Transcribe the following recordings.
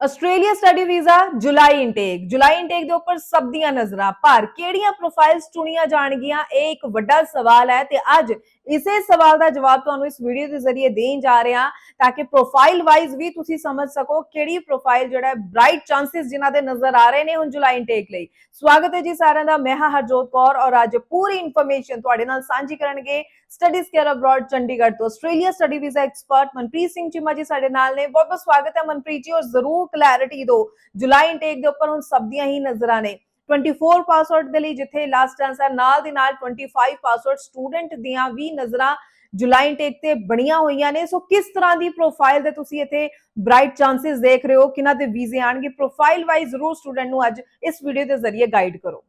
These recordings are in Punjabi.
Australia study visa, July intake July intake ਦੇ ਉੱਪਰ ਸਭ ਦੀਆਂ ਨਜ਼ਰਾਂ ਪਰ ਕਿਹੜੀਆਂ ਪ੍ਰੋਫਾਈਲਸ ਚੁਣੀਆਂ ਜਾਣਗੀਆਂ? ਇਹ ਇੱਕ ਵੱਡਾ ਸਵਾਲ ਹੈ ਤੇ ਅੱਜ ਇਸੇ ਸਵਾਲ ਦਾ ਜਵਾਬ ਤੁਹਾਨੂੰ ਇਸ ਵੀਡੀਓ ਦੇ ਜ਼ਰੀਏ ਦੇਣ ਜਾ ਰਹੇ ਹਾਂ ਤਾਂ ਕਿ ਪ੍ਰੋਫਾਈਲ ਵਾਈਜ਼ ਵੀ ਤੁਸੀਂ ਸਮਝ ਸਕੋ ਕਿਹੜੀ ਪ੍ਰੋਫਾਈਲ ਜਿਹੜਾ ਹੈ ਬ੍ਰਾਈਟ ਚਾਂਸਸ ਜਿਨ੍ਹਾਂ ਦੇ ਨਜ਼ਰ ਆ ਰਹੇ ਨੇ ਹੁਣ ਜੁਲਾਈ ਇਨਟੇਕ ਲਈ। ਸਵਾਗਤ ਹੈ ਜੀ ਸਾਰਿਆਂ ਦਾ। ਮੈਂ ਹਾਂ ਹਰਜੋਤ ਕੌਰ ਔਰ ਅੱਜ ਪੂਰੀ ਇਨਫੋਰਮੇਸ਼ਨ ਤੁਹਾਡੇ ਨਾਲ ਸਾਂਝੀ ਕਰਨਗੇ ਸਟੱਡੀਜ਼ ਕੇਅਰ ਅਬਰਾਡ ਚੰਡੀਗੜ੍ਹ ਤੋਂ। Australia study visa expert Manpreet Singh Cheema ji ਸਾਡੇ ਨਾਲ ਨੇ ਬਹੁਤ ਬਹੁਤ ਸਵਾਗਤ ਹੈ ਮਨਪ੍ਰੀਤ ਜੀ ਔਰ ਜ਼ਰੂਰ ਕਲੈਰਿਟੀ ਦਿਓ ਜੁਲਾਈ ਇਨਟੇਕ ਦੇ ਉੱਪਰ ਹੁਣ ਸਭ ਦੀਆਂ ਹੀ ਨਜ਼ਰਾਂ ਨੇ 24 ਪਾਸਵਰਡ ਦੇ ਲਈ ਜਿੱਥੇ ਲਾਸਟ ਆਨਸਰ ਨਾਲ ਦੀ ਨਾਲ 25 ਪਾਸਵਰਡ ਸਟੂਡੈਂਟ ਦੀਆਂ ਵੀ ਨਜ਼ਰਾਂ ਜੁਲਾਈ ਇਨਟੇਕ ਤੇ ਬਣੀਆਂ ਹੋਈਆਂ ਨੇ ਸੋ ਕਿਸ ਤਰ੍ਹਾਂ ਦੀ ਪ੍ਰੋਫਾਈਲ ਦੇ ਤੁਸੀਂ ਇੱਥੇ ਬ੍ਰਾਈਟ ਚਾਂਸਸ ਦੇਖ ਰਹੇ ਹੋ ਕਿਨਾਂ ਦੇ ਵੀਜ਼ੇ ਆਣਗੇ ਪ੍ਰੋਫਾਈਲ ਵਾਈਜ਼ ਜ਼ਰੂਰ ਸਟੂਡੈਂਟ ਨੂੰ ਅੱਜ ਇਸ ਵੀਡੀਓ ਦੇ ਜ਼ਰੀਏ ਗਾਈਡ ਕਰੋ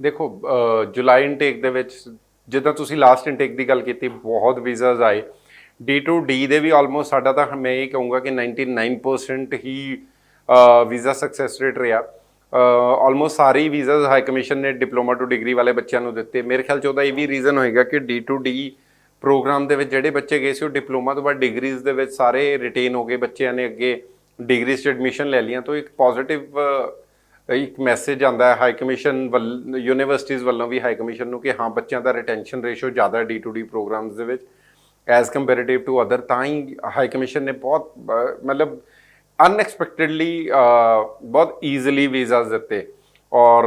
ਦੇਖੋ ਜੁਲਾਈ ਇਨਟੇਕ ਦੇ ਵਿੱਚ ਜਿੱਦਾਂ ਤੁਸੀਂ ਲਾਸਟ ਇਨਟੇਕ ਦੀ ਗੱਲ ਕੀਤੀ, ਬਹੁਤ ਵੀਜ਼ਾਸ ਆਏ। D2D ਦੇ ਵੀ ਆਲਮੋਸਟ ਸਾਡਾ ਤਾਂ ਮੈਂ ਇਹ ਕਹੂੰਗਾ ਕਿ 99% ਹੀ ਵੀਜ਼ਾ ਸਕਸੈਸ ਰੇਟ ਰਿਹਾ। ਆਲਮੋਸਟ ਸਾਰੇ ਵੀਜ਼ਾਸ ਹਾਈ ਕਮਿਸ਼ਨ ਨੇ ਡਿਪਲੋਮਾ ਟੂ ਡਿਗਰੀ ਵਾਲੇ ਬੱਚਿਆਂ ਨੂੰ ਦਿੱਤੇ। ਮੇਰੇ ਖਿਆਲ ਚ ਉਹਦਾ ਇਹ ਵੀ ਰੀਜ਼ਨ ਹੋਏਗਾ ਕਿ D2D ਪ੍ਰੋਗਰਾਮ ਦੇ ਵਿੱਚ ਜਿਹੜੇ ਬੱਚੇ ਗਏ ਸੀ, ਉਹ ਡਿਪਲੋਮਾ ਤੋਂ ਬਾਅਦ ਡਿਗਰੀਜ਼ ਦੇ ਵਿੱਚ ਸਾਰੇ ਰਿਟੇਨ ਹੋ ਗਏ। ਬੱਚਿਆਂ ਨੇ ਅੱਗੇ ਡਿਗਰੀਜ਼ 'ਚ ਐਡਮਿਸ਼ਨ ਲੈ ਲਈਆਂ। ਤਾਂ ਇੱਕ ਪੋਜ਼ਿਟਿਵ ਇੱਕ ਮੈਸੇਜ ਆਂਦਾ ਹੈ ਹਾਈ ਕਮਿਸ਼ਨ ਵੱਲ ਯੂਨੀਵਰਸਿਟੀਜ਼ ਵੱਲੋਂ ਵੀ ਹਾਈ ਕਮਿਸ਼ਨ ਨੂੰ ਕਿ ਹਾਂ, ਬੱਚਿਆਂ ਦਾ ਰਿਟੈਂਸ਼ਨ ਰੇਸ਼ੋ ਜ਼ਿਆਦਾ ਹੈ D2D ਪ੍ਰੋਗਰਾਮਸ ਦੇ ਵਿੱਚ ਐਜ਼ ਕੰਪੈਰੀਟਿਵ ਟੂ ਅਦਰ ਤਾਂ ਹੀ ਹਾਈ ਕਮਿਸ਼ਨ ਨੇ ਬਹੁਤ ਮਤਲਬ ਅਨਐਕਸਪੈਕਟਿਡਲੀ ਬਹੁਤ ਈਜ਼ੀਲੀ ਵੀਜ਼ਾਸ ਦਿੱਤੇ ਔਰ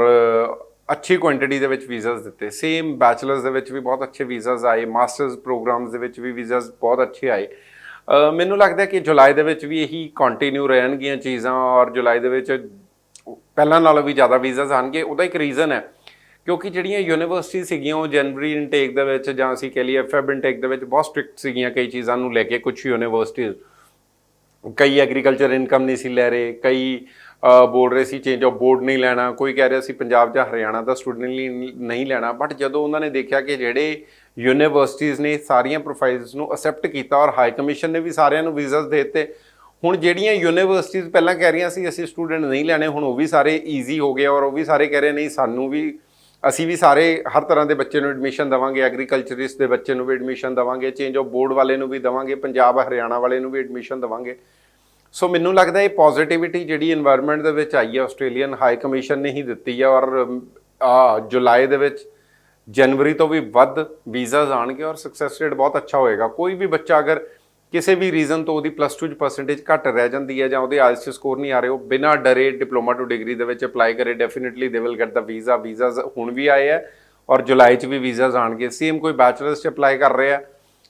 ਅੱਛੀ ਕੁਆਂਟੀਟੀ ਦੇ ਵਿੱਚ ਵੀਜ਼ਾਸ ਦਿੱਤੇ। ਸੇਮ ਬੈਚਲਰਸ ਦੇ ਵਿੱਚ ਵੀ ਬਹੁਤ ਅੱਛੇ ਵੀਜ਼ਾਸ ਆਏ ਮਾਸਟਰਸ ਪ੍ਰੋਗਰਾਮਸ ਦੇ ਵਿੱਚ ਵੀ ਵੀਜ਼ਾਸ ਬਹੁਤ ਅੱਛੇ ਆਏ। ਮੈਨੂੰ ਲੱਗਦਾ ਕਿ ਜੁਲਾਈ ਦੇ ਵਿੱਚ ਵੀ ਇਹੀ ਕੰਟੀਨਿਊ ਰਹਿਣਗੀਆਂ ਚੀਜ਼ਾਂ ਔਰ ਜੁਲਾਈ ਦੇ ਵਿੱਚ ਪਹਿਲਾਂ ਨਾਲੋਂ ਵੀ ਜ਼ਿਆਦਾ ਵੀਜ਼ਾਸ ਆਣਗੇ, ਉਹਦਾ ਇੱਕ ਰੀਜ਼ਨ ਹੈ। ਕਿਉਂਕਿ ਜਿਹੜੀਆਂ ਯੂਨੀਵਰਸਿਟੀ ਸੀਗੀਆਂ, ਉਹ ਜਨਵਰੀ ਇਨਟੇਕ ਦੇ ਵਿੱਚ ਜਾਂ ਅਸੀਂ ਕਹ ਲਈਏ ਫੈਬ ਇਨਟੇਕ ਦੇ ਵਿੱਚ ਬਹੁਤ ਸਟ੍ਰਿਕਟ ਸੀਗੀਆਂ ਕਈ ਚੀਜ਼ਾਂ ਨੂੰ ਲੈ ਕੇ ਕੁਝ ਯੂਨੀਵਰਸਿਟੀਜ਼ ਕਈ ਐਗਰੀਕਲਚਰ ਇਨਕਮ ਨਹੀਂ ਸੀ ਲੈ ਰਹੇ, ਕਈ ਬੋਲ ਰਹੇ ਸੀ ਚੇਂਜ ਆਫ ਬੋਰਡ ਨਹੀਂ ਲੈਣਾ। ਕੋਈ ਕਹਿ ਰਿਹਾ ਸੀ ਪੰਜਾਬ ਜਾਂ ਹਰਿਆਣਾ ਦਾ ਸਟੂਡੈਂਟ ਲਈ ਨਹੀਂ ਲੈਣਾ। ਬਟ ਜਦੋਂ ਉਹਨਾਂ ਨੇ ਦੇਖਿਆ ਕਿ ਜਿਹੜੇ ਯੂਨੀਵਰਸਿਟੀਜ਼ ਨੇ ਸਾਰੀਆਂ ਪ੍ਰੋਫਾਈਲਸ ਨੂੰ ਅਸੈਪਟ ਕੀਤਾ ਔਰ ਹਾਈ ਕਮਿਸ਼ਨ ਨੇ ਵੀ ਸਾਰਿਆਂ ਨੂੰ ਵੀਜ਼ਾਸ ਦੇ ਦਿੱਤੇ ਹੁਣ ਜਿਹੜੀਆਂ ਯੂਨੀਵਰਸਿਟੀਆਂ ਪਹਿਲਾਂ ਕਹਿ ਰਹੀਆਂ ਸੀ, ਅਸੀਂ ਸਟੂਡੈਂਟ ਨਹੀਂ ਲੈਣੇ, ਹੁਣ ਉਹ ਵੀ ਸਾਰੇ ਈਜ਼ੀ ਹੋ ਗਏ ਔਰ ਉਹ ਵੀ ਸਾਰੇ ਕਹਿ ਰਹੇ ਨਹੀਂ ਸਾਨੂੰ ਵੀ, ਅਸੀਂ ਵੀ ਸਾਰੇ ਹਰ ਤਰ੍ਹਾਂ ਦੇ ਬੱਚੇ ਨੂੰ ਐਡਮਿਸ਼ਨ ਦਵਾਂਗੇ ਐਗਰੀਕਲਚਰਿਸਟ ਦੇ ਬੱਚੇ ਨੂੰ ਵੀ ਐਡਮਿਸ਼ਨ ਦਵਾਂਗੇ ਚੇਂਜ ਆਫ ਬੋਰਡ ਵਾਲੇ ਨੂੰ ਵੀ ਦਵਾਂਗੇ, ਪੰਜਾਬ, ਹਰਿਆਣਾ ਵਾਲੇ ਨੂੰ ਵੀ ਐਡਮਿਸ਼ਨ ਦਵਾਂਗੇ। ਸੋ ਮੈਨੂੰ ਲੱਗਦਾ ਇਹ ਪੋਜ਼ਿਟਿਵਿਟੀ ਜਿਹੜੀ এনवायरमेंट ਦੇ ਵਿੱਚ ਆਈ ਹੈ ਆਸਟ੍ਰੇਲੀਅਨ ਹਾਈ ਕਮਿਸ਼ਨ ਨੇ ਹੀ ਦਿੱਤੀ ਹੈ ਔਰ ਆ ਜੁਲਾਈ ਦੇ ਵਿੱਚ ਜਨਵਰੀ ਤੋਂ ਵੀ ਵੱਧ ਵੀਜ਼ਾਜ਼ ਆਣਗੇ ਔਰ ਸਕਸੈਸ ਰੇਟ ਬਹੁਤ ਅੱਛਾ ਹੋਏਗਾ। ਕੋਈ ਵੀ ਬੱਚਾ ਅਗਰ ਕਿਸੇ ਵੀ ਰੀਜ਼ਨ ਤੋਂ ਉਹਦੀ ਪਲੱਸ 2 ਚ ਪਰਸੈਂਟੇਜ ਘੱਟ ਰਹਿ ਜਾਂਦੀ ਹੈ ਜਾਂ ਉਹਦੇ ਆਈਐਲਟਸ ਸਕੋਰ ਨਹੀਂ ਆ ਰਹੇ, ਉਹ ਬਿਨਾਂ ਡਰੇ ਡਿਪਲੋਮਾ ਟੂ ਡਿਗਰੀ ਦੇ ਵਿੱਚ ਅਪਲਾਈ ਕਰੇ definitely they will get the visa visas ਹੁਣ ਵੀ ਆਏ ਆ ਔਰ ਜੁਲਾਈ ਚ ਵੀ ਵੀਜ਼ਾਸ ਆਣਗੇ ਸੇਮ ਕੋਈ ਬੈਚਲਰਸ ਚ ਅਪਲਾਈ ਕਰ ਰਿਹਾ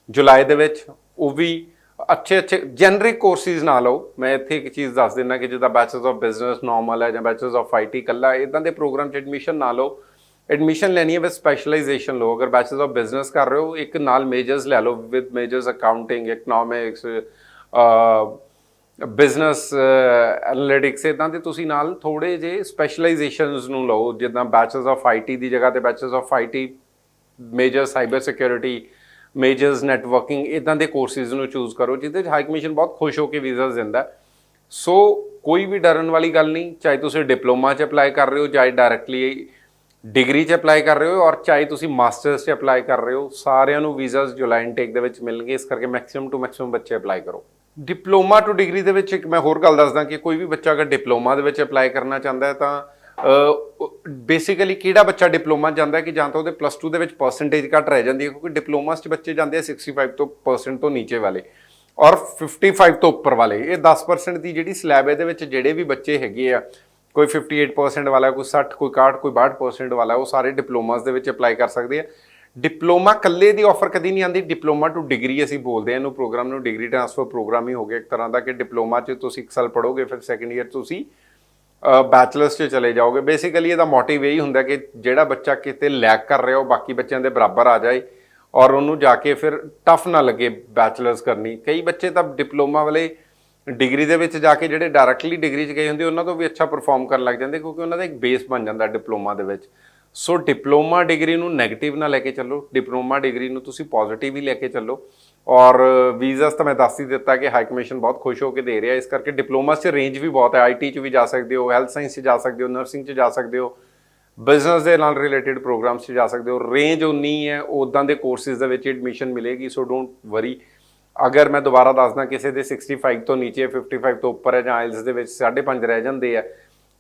ਜੁਲਾਈ ਦੇ ਵਿੱਚ ਉਹ ਵੀ ਅੱਛੇ ਅੱਛੇ ਜੈਨਰਿਕ ਕੋਰਸਿਸ ਨਾ ਲਓ। ਮੈਂ ਇੱਥੇ ਇੱਕ ਚੀਜ਼ ਦੱਸ ਦਿੰਦਾ ਕਿ ਜਿੱਦਾਂ ਬੈਚਲਰਸ ਆਫ ਬਿਜ਼ਨਸ ਨਾਰਮਲ ਹੈ ਜਾਂ ਬੈਚਲਰਸ ਆਫ ਆਈਟੀ ਕੱਲਾ ਇਦਾਂ ਦੇ ਪ੍ਰੋਗਰਾਮ 'ਚ ਐਡਮਿਸ਼ਨ ਨਾ ਲਓ। ਐਡਮਿਸ਼ਨ ਲੈਣੀ ਹੈ ਵਿਦ ਸਪੈਸ਼ਲਾਈਜੇਸ਼ਨ ਲਓ। ਅਗਰ ਬੈਚਲਰਸ ਆਫ ਬਿਜ਼ਨਸ ਕਰ ਰਹੇ ਹੋ, ਇੱਕ ਨਾਲ ਮੇਜਰਸ ਲੈ ਲਓ with majors accounting economics business analytics ਇਦਾਂ ਦੇ ਤੁਸੀਂ ਨਾਲ ਥੋੜੇ ਜੇ ਸਪੈਸ਼ਲਾਈਜੇਸ਼ਨਸ ਨੂੰ ਲਓ, ਜਿੱਦਾਂ ਬੈਚਲਰਸ ਆਫ ਆਈਟੀ ਦੀ ਜਗ੍ਹਾ ਤੇ bachelors of IT major cyber security majors networking ਇਦਾਂ ਦੇ ਕੋਰਸਿਸ ਨੂੰ ਚੂਜ਼ ਕਰੋ, ਜਿਹਦੇ ਵਿੱਚ ਹਾਈ ਕਮਿਸ਼ਨ ਬਹੁਤ ਖੁਸ਼ ਹੋ ਕੇ ਵੀਜ਼ਾ ਦਿੰਦਾ। ਸੋ ਕੋਈ ਵੀ ਡਰਨ ਵਾਲੀ ਗੱਲ ਨਹੀਂ, ਚਾਹੇ ਤੁਸੀਂ ਡਿਪਲੋਮਾ 'ਚ ਅਪਲਾਈ ਕਰ ਰਹੇ ਹੋ, ਚਾਹੇ ਡਾਇਰੈਕਟਲੀ ਡਿਗਰੀ 'ਚ ਅਪਲਾਈ ਕਰ ਰਹੇ ਹੋ ਔਰ ਚਾਹੇ ਤੁਸੀਂ ਮਾਸਟਰਸ 'ਚ ਅਪਲਾਈ ਕਰ ਰਹੇ ਹੋ, ਸਾਰਿਆਂ ਨੂੰ ਵੀਜ਼ਾਸ ਜੁਲਾਈ ਇਨਟੇਕ ਦੇ ਵਿੱਚ ਮਿਲਣਗੇ, ਇਸ ਕਰਕੇ ਮੈਕਸਿਮਮ ਟੂ ਮੈਕਸਿਮਮ ਬੱਚੇ ਅਪਲਾਈ ਕਰੋ। ਡਿਪਲੋਮਾ ਟੂ ਡਿਗਰੀ ਦੇ ਵਿੱਚ ਇੱਕ ਮੈਂ ਹੋਰ ਗੱਲ ਦੱਸਦਾ ਕਿ ਕੋਈ ਵੀ ਬੱਚਾ ਅਗਰ ਡਿਪਲੋਮਾ ਦੇ ਵਿੱਚ ਅਪਲਾਈ ਕਰਨਾ ਚਾਹੁੰਦਾ ਹੈ ਤਾਂ ਬੇਸਿਕਲੀ ਕਿਹੜਾ ਬੱਚਾ ਡਿਪਲੋਮਾ ਜਾਂਦਾ ਕਿ ਜਾਂ ਤਾਂ ਉਹਦੇ ਪਲੱਸ 2 ਦੇ ਵਿੱਚ ਪਰਸੈਂਟੇਜ ਘੱਟ ਰਹਿ ਜਾਂਦੀ ਹੈ, ਕਿਉਂਕਿ ਡਿਪਲੋਮਾਸ 'ਚ ਬੱਚੇ ਜਾਂਦੇ ਆ 65 ਤੋਂ ਪਰਸੈਂਟ ਤੋਂ ਨੀਚੇ ਵਾਲੇ ਔਰ 55 ਤੋਂ ਉੱਪਰ ਵਾਲੇ। ਇਹ 10% ਦੀ ਜਿਹੜੀ ਸਲੈਬ ਇਹਦੇ ਵਿੱਚ ਜਿਹੜੇ ਵੀ ਬੱਚੇ ਹੈਗੇ ਆ ਕੋਈ 58% ਵਾਲਾ, ਕੋਈ 60 ਕੋਈ 61 ਕੋਈ 62% ਵਾਲਾ, ਉਹ ਸਾਰੇ ਡਿਪਲੋਮਾਸ ਦੇ ਵਿੱਚ ਅਪਲਾਈ ਕਰ ਸਕਦੇ ਆ। ਡਿਪਲੋਮਾ ਕੱਲੇ ਦੀ ਆਫਰ ਕਦੀ ਨਹੀਂ ਆਂਦੀ ਡਿਪਲੋਮਾ ਟੂ ਡਿਗਰੀ ਅਸੀਂ ਬੋਲਦੇ ਆ ਇਹਨੂੰ ਪ੍ਰੋਗਰਾਮ ਨੂੰ ਡਿਗਰੀ ਟ੍ਰਾਂਸਫਰ ਪ੍ਰੋਗਰਾਮ ਹੀ ਹੋ ਗਿਆ, ਇੱਕ ਤਰ੍ਹਾਂ ਦਾ ਕਿ ਡਿਪਲੋਮਾ 'ਚ ਤੁਸੀਂ ਇੱਕ ਸਾਲ ਪੜੋਗੇ ਫਿਰ ਸੈਕੰਡ ਈਅਰ ਤੁਸੀਂ ਬੈਚਲਰਸ 'ਚ ਚਲੇ ਜਾਓਗੇ। ਬੇਸਿਕਲੀ ਇਹਦਾ ਮੋਟਿਵ ਇਹੀ ਹੁੰਦਾ ਕਿ ਜਿਹੜਾ ਬੱਚਾ ਕਿਤੇ ਲੈਕ ਕਰ ਰਿਹਾ, ਉਹ ਬਾਕੀ ਬੱਚਿਆਂ ਦੇ ਬਰਾਬਰ ਆ ਜਾਏ ਔਰ ਉਹਨੂੰ ਜਾ ਕੇ ਫਿਰ ਟਫ ਨਾ ਲੱਗੇ ਬੈਚਲਰਸ ਕਰਨੀ। ਕਈ ਬੱਚੇ ਤਾਂ ਡਿਪਲੋਮਾ ਵਾਲੇ ਡਿਗਰੀ ਦੇ ਵਿੱਚ ਜਾ ਕੇ ਜਿਹੜੇ ਡਾਇਰੈਕਟਲੀ ਡਿਗਰੀ 'ਚ ਗਏ ਹੁੰਦੇ, ਉਹਨਾਂ ਤੋਂ ਵੀ ਅੱਛਾ ਪਰਫਾਰਮ ਕਰਨ ਲੱਗ ਜਾਂਦੇ ਕਿਉਂਕਿ ਉਹਨਾਂ ਦਾ ਇੱਕ ਬੇਸ ਬਣ ਜਾਂਦਾ ਡਿਪਲੋਮਾ ਦੇ ਵਿੱਚ। ਸੋ ਡਿਪਲੋਮਾ ਡਿਗਰੀ ਨੂੰ 네ਗੇਟਿਵ ਨਾ ਲੈ ਕੇ ਚੱਲੋ, ਡਿਪਲੋਮਾ ਡਿਗਰੀ ਨੂੰ ਤੁਸੀਂ ਪੋਜ਼ਿਟਿਵ ਹੀ ਲੈ ਕੇ ਚੱਲੋ। ਔਰ ਵੀਜ਼ਾਸ ਤਾਂ ਮੈਂ ਦੱਸ ਹੀ ਦਿੱਤਾ ਕਿ ਹਾਈ ਕਮਿਸ਼ਨ ਬਹੁਤ ਖੁਸ਼ ਹੋ ਕੇ ਦੇ ਰਿਹਾ, ਇਸ ਕਰਕੇ ਡਿਪਲੋਮਾ 'ਚ ਰੇਂਜ ਵੀ ਬਹੁਤ ਹੈ। ਆਈਟੀ 'ਚ ਵੀ ਜਾ ਸਕਦੇ ਹੋ ਹੈਲਥ ਸਾਇੰਸ 'ਚ ਜਾ ਸਕਦੇ ਹੋ ਨਰਸਿੰਗ 'ਚ ਜਾ ਸਕਦੇ ਹੋ ਬਿਜ਼ਨਸ ਦੇ ਨਾਲ ਰਿਲੇਟਡ ਪ੍ਰੋਗਰਾਮਸ 'ਚ ਜਾ ਸਕਦੇ ਹੋ। ਰੇਂਜ ਉਨੀ ਹੈ ਉਦਾਂ ਦੇ ਕੋਰਸਿਸ ਦੇ ਵਿੱਚ ਐਡਮਿਸ਼ਨ ਮਿਲੇਗੀ ਸੋ ਡੋਂਟ ਵਰੀ ਅਗਰ ਮੈਂ ਦੁਬਾਰਾ ਦੱਸਦਾ ਕਿਸੇ ਦੇ 65 ਤੋਂ ਨੀਚੇ 55 ਤੋਂ ਉੱਪਰ ਹੈ ਜਾਂ ਆਇਲਸ ਦੇ ਵਿੱਚ 5.5 ਰਹਿ ਜਾਂਦੇ ਆ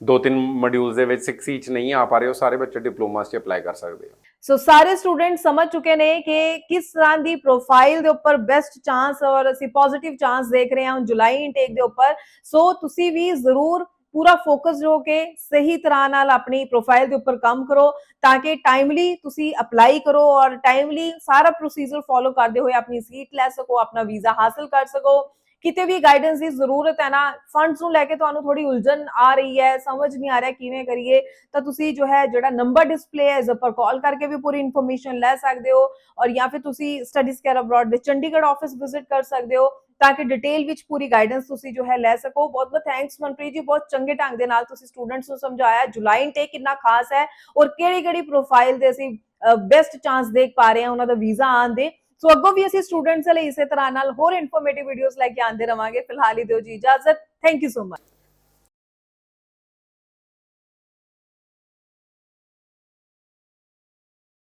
ਦੋ ਤਿੰਨ ਮੋਡਿਊਲਸ ਦੇ ਵਿੱਚ 6 ਚ ਨਹੀਂ ਆ ਪਾ ਰਹੇ, ਉਹ ਸਾਰੇ ਬੱਚੇ ਡਿਪਲੋਮਾ 'ਚ ਅਪਲਾਈ ਕਰ ਸਕਦੇ ਆ। ਸੋ ਸਾਰੇ ਸਟੂਡੈਂਟ ਸਮਝ ਚੁੱਕੇ ਨੇ ਕਿ ਕਿਸ ਤਰ੍ਹਾਂ ਦੀ ਪ੍ਰੋਫਾਈਲ ਦੇ ਉੱਪਰ ਬੈਸਟ ਚਾਂਸ ਔਰ ਅਸੀਂ ਪੋਜ਼ਿਟਿਵ ਚਾਂਸ ਦੇਖ ਰਹੇ ਹਾਂ ਜੁਲਾਈ ਇਨਟੇਕ ਦੇ ਉੱਪਰ। ਸੋ ਤੁਸੀਂ ਵੀ ਜ਼ਰੂਰ ਪੂਰਾ ਫੋਕਸ ਹੋ ਕੇ ਸਹੀ ਤਰ੍ਹਾਂ ਨਾਲ ਆਪਣੀ ਪ੍ਰੋਫਾਈਲ ਦੇ ਉੱਪਰ ਕੰਮ ਕਰੋ ਤਾਂ ਕਿ ਟਾਈਮਲੀ ਤੁਸੀਂ ਅਪਲਾਈ ਕਰੋ ਔਰ ਟਾਈਮਲੀ ਸਾਰਾ ਪ੍ਰੋਸੀਜਰ ਫੋਲੋ ਕਰਦੇ ਹੋਏ ਆਪਣੀ ਸੀਟ ਲੈ ਸਕੋ ਆਪਣਾ ਵੀਜ਼ਾ ਹਾਸਲ ਕਰ ਸਕੋ ਕਿਤੇ ਵੀ ਗਾਈਡੈਂਸ ਦੀ ਜ਼ਰੂਰਤ ਹੈ ਨਾ ਫੰਡਸ ਨੂੰ ਲੈ ਕੇ ਤੁਹਾਨੂੰ ਥੋੜੀ ਉਲਝਣ ਆ ਰਹੀ ਹੈ, ਸਮਝ ਨਹੀਂ ਆ ਰਿਹਾ ਕਿਵੇਂ ਕਰੀਏ, ਤਾਂ ਤੁਸੀਂ ਜੋ ਹੈ ਜਿਹੜਾ ਨੰਬਰ ਡਿਸਪਲੇ ਹੈ, ਇਸ ਉੱਪਰ ਕਾਲ ਕਰਕੇ ਵੀ ਪੂਰੀ ਇਨਫੋਰਮੇਸ਼ਨ ਲੈ ਸਕਦੇ ਹੋ ਔਰ ਜਾਂ ਫਿਰ ਤੁਸੀਂ ਸਟੱਡੀਜ਼ ਕੇਅਰ ਅਬਰਾਡ ਦੇ ਚੰਡੀਗੜ੍ਹ ਆਫਿਸ ਵਿਜ਼ਿਟ ਕਰ ਸਕਦੇ ਹੋ ਤਾਂ ਕਿ ਡਿਟੇਲ ਵਿੱਚ ਪੂਰੀ ਗਾਈਡੈਂਸ ਤੁਸੀਂ ਜੋ ਹੈ ਲੈ ਸਕੋ। ਬਹੁਤ ਬਹੁਤ ਥੈਂਕਸ ਮਨਪ੍ਰੀਤ ਜੀ, ਬਹੁਤ ਚੰਗੇ ਢੰਗ ਦੇ ਨਾਲ ਤੁਸੀਂ ਸਟੂਡੈਂਟਸ ਨੂੰ ਸਮਝਾਇਆ ਜੁਲਾਈ ਇਨਟੇਕ ਕਿੰਨਾ ਖਾਸ ਹੈ ਔਰ ਕਿਹੜੀ ਕਿਹੜੀ ਪ੍ਰੋਫਾਈਲ ਦੇ ਅਸੀਂ ਬੈਸਟ ਚਾਂਸ ਦੇਖ ਪਾ ਰਹੇ ਹਾਂ ਉਹਨਾਂ ਦਾ ਵੀਜ਼ਾ ਆਉਣ ਦੇ। ਸੋ ਅੱਗੋਂ ਵੀ ਅਸੀਂ ਸਟੂਡੈਂਟਸ ਲਈ ਇਸੇ ਤਰ੍ਹਾਂ ਨਾਲ ਹੋਰ ਇਨਫੋਰਮੇਟਿਵ ਵੀਡੀਓਜ਼ ਲੈ ਕੇ ਆਉਂਦੇ ਰਵਾਂਗੇ। ਫਿਲਹਾਲ ਹੀ ਦਿਓ ਜੀ ਇਜਾਜ਼ਤ। Thank you so much